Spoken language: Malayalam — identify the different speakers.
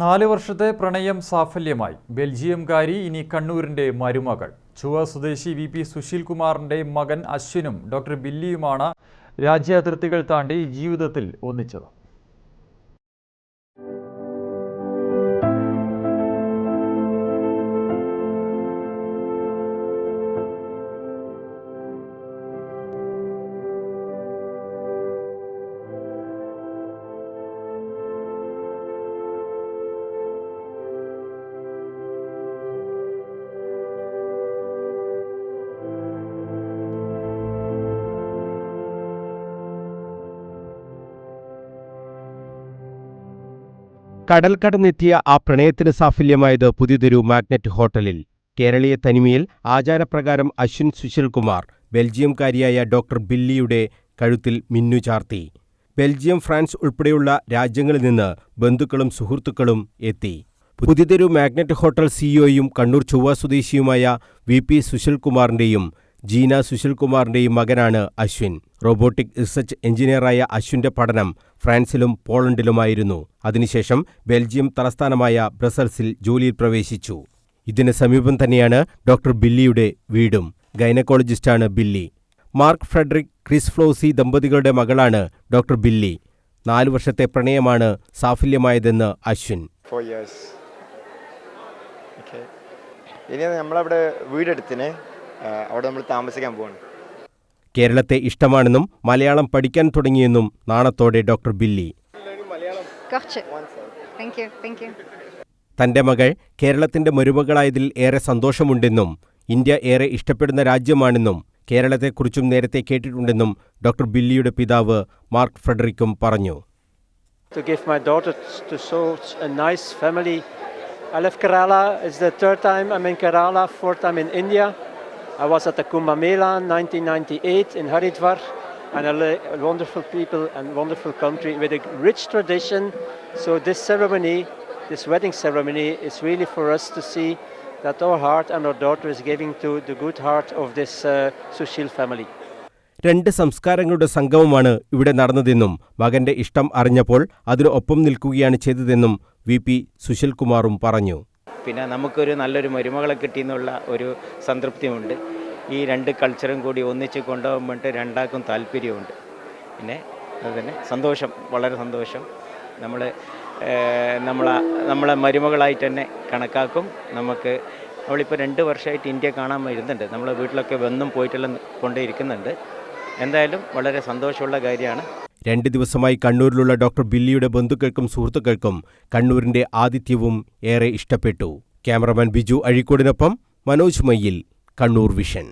Speaker 1: നാല് വർഷത്തെ പ്രണയം സാഫല്യമായി. ബെൽജിയംകാരി ഇനി കണ്ണൂരിന്റെ മരുമകൾ. ചുവ സ്വദേശി വി പി സുശീൽ കുമാറിന്റെ മകൻ അശ്വിനും ഡോക്ടർ ബില്ലിയുമാണ് രാജ്യാതിർത്തികൾ താണ്ടി ജീവിതത്തിൽ ഒന്നിച്ചത്.
Speaker 2: കടൽ കടന്നെത്തിയ ആ പ്രണയത്തിന് സാഫല്യമായത് പുതിയതൊരു മാഗ്നറ്റ് ഹോട്ടലിൽ. കേരളീയ തനിമയിൽ ആചാരപ്രകാരം അശ്വിൻ സുശീൽകുമാർ ബെൽജിയംകാരിയായ ഡോക്ടർ ബില്ലിയുടെ കഴുത്തിൽ മിന്നു ചാർത്തി. ബെൽജിയം ഫ്രാൻസ് ഉൾപ്പെടെയുള്ള രാജ്യങ്ങളിൽ നിന്ന് ബന്ധുക്കളും സുഹൃത്തുക്കളും എത്തി. പുതിയതൊരു മാഗ്നറ്റ് ഹോട്ടൽ സിഇഒയും കണ്ണൂർ ചൊവ്വ സ്വദേശിയുമായ വി പി സുശീൽകുമാറിന്റെയും ജീന സുശീൽകുമാറിന്റെയും മകനാണ് അശ്വിൻ. റോബോട്ടിക് റിസർച്ച് എഞ്ചിനീയറായ അശ്വിന്റെ പഠനം ഫ്രാൻസിലും പോളണ്ടിലുമായിരുന്നു. അതിനുശേഷം ബെൽജിയം തലസ്ഥാനമായ ബ്രസൽസിൽ ജോലിയിൽ പ്രവേശിച്ചു. ഇതിന് സമീപം തന്നെയാണ് ഡോക്ടർ ബില്ലിയുടെ വീടും. ഗൈനക്കോളജിസ്റ്റാണ് Billy. Mark Frederick Chris Flossie ദമ്പതികളുടെ മകളാണ് ഡോക്ടർ ബില്ലി. നാലു വർഷത്തെ പ്രണയമാണ് സാഫല്യമായതെന്ന് അശ്വിൻ.
Speaker 3: ഇനി നമ്മളവിടെ വീടെടുത്തിന്. അവിടെ നമ്മൾ താമസിക്കാൻ പോവാണ്
Speaker 2: കേരളത്തെ ഇഷ്ടമാണെന്നും മലയാളം പഠിക്കാൻ തുടങ്ങിയെന്നും നാണത്തോടെ ഡോക്ടർ ബില്ലി തന്റെ മകൾ കേരളത്തിന്റെ മരുമകളായതിൽ ഏറെ സന്തോഷമുണ്ടെന്നും ഇന്ത്യ ഏറെ ഇഷ്ടപ്പെടുന്ന രാജ്യമാണെന്നും കേരളത്തെക്കുറിച്ചും നേരത്തെ കേട്ടിട്ടുണ്ടെന്നും ഡോക്ടർ ബില്ലിയുടെ പിതാവ് മാർക്ക് ഫ്രെഡറിക്കും പറഞ്ഞു
Speaker 4: to give my daughter to such a nice family. I left Kerala. It's the third time I'm in Kerala, fourth time in India. I was at the Kumbh Mela in 1998 in Haridwar, and a wonderful people and wonderful country with a rich tradition. So this ceremony, this wedding ceremony, is really for us to see that our heart and our daughter is giving to the good heart of this uh, Sushil family.
Speaker 2: രണ്ട് സംസ്കാരങ്ങളുടെ സംഗമമാണ് ഇവിടെ നടന്നതെന്നും മകന്റെ ഇഷ്ടം അറിഞ്ഞപ്പോൾ അതിനൊപ്പം നിൽക്കുകയാണ് ചെയ്തതെന്നും വി പി സുശീൽകുമാറും പറഞ്ഞു
Speaker 5: പിന്നെ നമുക്കൊരു നല്ലൊരു മരുമകളെ കിട്ടിയെന്നുള്ള ഒരു സംതൃപ്തിയുണ്ട് ഈ രണ്ട് കൾച്ചറും കൂടി ഒന്നിച്ച് കൊണ്ടുപോകാൻ വേണ്ടി രണ്ടാൾക്കും താല്പര്യമുണ്ട്. പിന്നെ അതുതന്നെ സന്തോഷം വളരെ സന്തോഷം. നമ്മൾ നമ്മളെ നമ്മളെ മരുമകളായിട്ട് തന്നെ കണക്കാക്കും. നമുക്ക് അവളിപ്പോൾ രണ്ട് വർഷമായിട്ട് ഇന്ത്യ കാണാൻ വരുന്നുണ്ട്. നമ്മളെ വീട്ടിലൊക്കെ വന്നും പോയിട്ടെല്ലാം കൊണ്ടേ ഇരിക്കുന്നുണ്ട് എന്തായാലും വളരെ സന്തോഷമുള്ള കാര്യമാണ്.
Speaker 2: രണ്ട് ദിവസമായി കണ്ണൂരിലുള്ള ഡോക്ടർ ബില്ലിയുടെ ബന്ധുക്കൾക്കും സുഹൃത്തുക്കൾക്കും കണ്ണൂരിന്റെ ആതിഥ്യവും ഏറെ ഇഷ്ടപ്പെട്ടു. ക്യാമറമാൻ ബിജു അഴിക്കോടിനൊപ്പം മനോജ് മയ്യിൽ കണ്ണൂർ വിഷൻ.